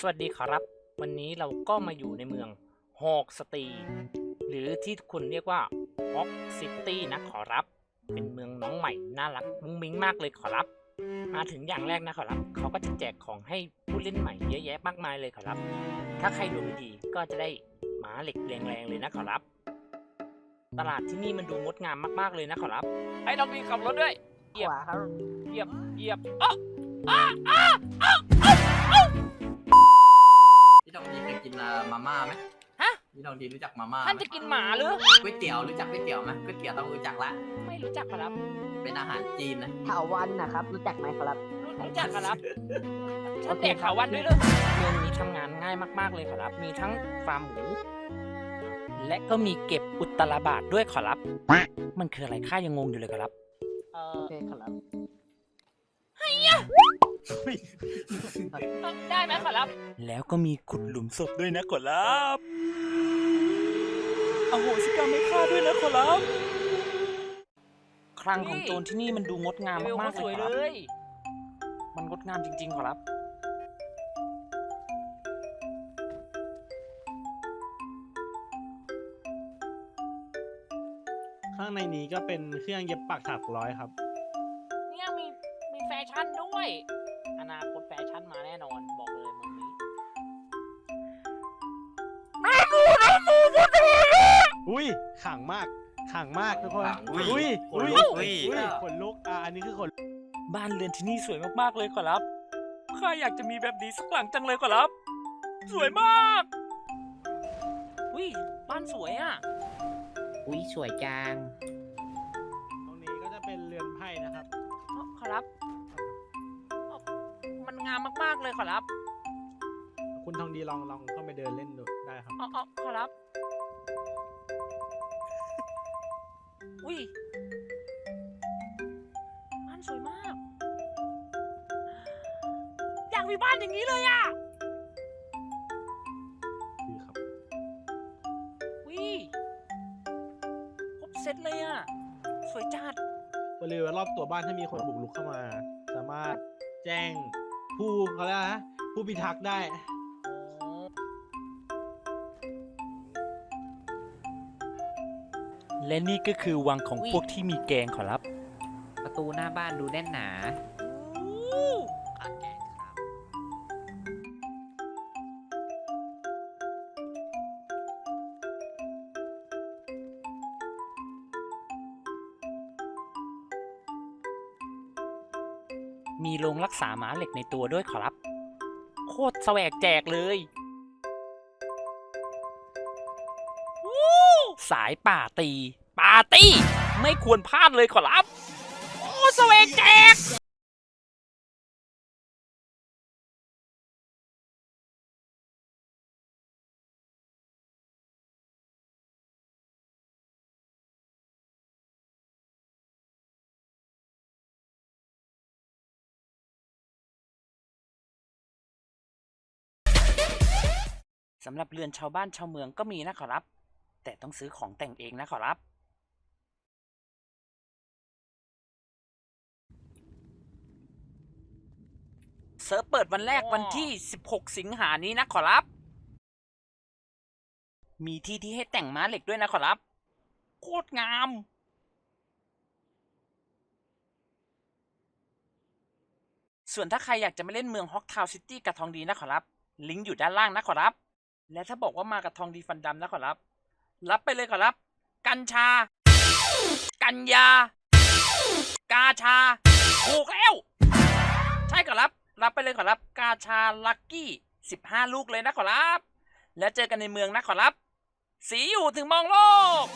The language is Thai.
สวัสดีครับ วันนี้เราก็มาอยู่ในเมืองฮอกสตี หรือที่คุณเรียกว่าฮอกซิตี้นะขอรับ เป็นเมืองน้องใหม่น่ารักมุ้งมิ้งมากเลยขอรับ มาถึงอย่างแรกนะขอรับ เขาก็จะแจกของให้ผู้เล่นใหม่เยอะแยะมากมายเลยขอรับ ถ้าใครดวงดีก็จะได้หมาเหล็กแรงๆเลยนะขอรับ ตลาดที่นี่มันดูงดงามมากๆเลยนะขอรับไอ้ต้องมีขับรถด้วยขวาครับเหยียบเหยียบอ๊ะพี่ กินอ่ามาม่าไหมฮะ พี่ทองดีรู้จักมาม่าท่านไหมจะกินหมาหรือ ก๋วยเตี๋ยวรู้จักก๋วยเตี๋ยวไหมก๋วยเตี๋ยวต้องรู้จักละ ไม่รู้จักครับเป็นอาหารจีนนะถาวันนะครับ รู้จักไหมครับ รู้จักครับท่านเด็กขาวันด้วยเลยเมืองนี้ทำงานง่ายมากๆเลยครับ มีทั้งฟาร์มหมูและก็มีเก็บอุตตราบาทด้วยขอรับ มันคืออะไรข้ายังงงอยู่เลยครับ เอโออเคครับ ได้ไหมขอรับ แล้วก็มีขุดหลุมศพด้วยนะขอรับอโหสิกรรมไม่ฆ่าด้วยนะขอรับครั้งของโจรที่นี่มันดูงดงามมากๆเลยครับมันงดงามจริง ๆ ขอรับ ข้างในนี้ก็เป็นเครื่องเย็บปักถักร้อยครับเนี่ยมีมีแฟ ชั่นด้วย อนาคตแฟชั่นมาแน่นอนบอกเลยเมืองนี้อุ้ยขังมากขังมากทุกคนอุ้ยอุ้ยขนอุ้ยลุกอุ้ยอุ้ยขนลุกอะอันนี้คือขนบ้านเรือนที่นี่สวยมากๆเลยขอรับข้าอยากจะมีแบบนี้สักหลังจังเลยขอรับ สวยมากอุ้ยบ้านสวยอะอุ้ยสวยจังตรงามมากๆเลยขอรับคุณทองดีลองลองเข้าไปเดินเล่นดูได้ครับอ๋ออ๋อขอรับ อุ้ยบ้านสวยมาก อยากมีบ้านอย่างนี้เลยอะดีครับวิครบเซตเลยอะ สวยจัด บริเวณรอบตัวบ้านถ้ามีคนบุกรุกเข้ามา สามารถแจ้ง ผู้เขาเรียกอะไรนะผู้พิทักษ์ได้ และนี่ก็คือวังของอุ๊ยพวกที่มีแกงขอรับ ประตูหน้าบ้านดูแน่นหนาอาแกง มีโรงรักษาหมาเหล็กในตัวด้วยขอรับ โคตรแสวกแจกเลย สายป่าตีปาตี้ ไม่ควรพลาดเลยขอรับ โอ้แสวกแจก สำหรับเรือนชาวบ้านชาวเมืองก็มีนะขอรับ แต่ต้องซื้อของแต่งเองนะขอรับ เซิร์ฟเปิดวันแรกวันที่ 16 สิงหานี้นะขอรับ มีที่ที่ให้แต่งม้าเหล็กด้วยนะขอรับ โคตรงามส่วนถ้าใครอยากจะมาเล่นเมืองฮอกทาวซิตี้กับทองดีนะขอรับ ลิงก์อยู่ด้านล่างนะขอรับ และถ้าบอกว่ามากับทองดีฟันดำนะขอรับ รับไปเลยขอรับ กัญชา กัญญา กาชาถูกแล้ว ใช่ขอรับ รับไปเลยขอรับ กาชาลักกี้สิบห้าลูกเลยนะขอรับ แล้วเจอกันในเมืองนะขอรับ สีอยู่ถึงมองโลก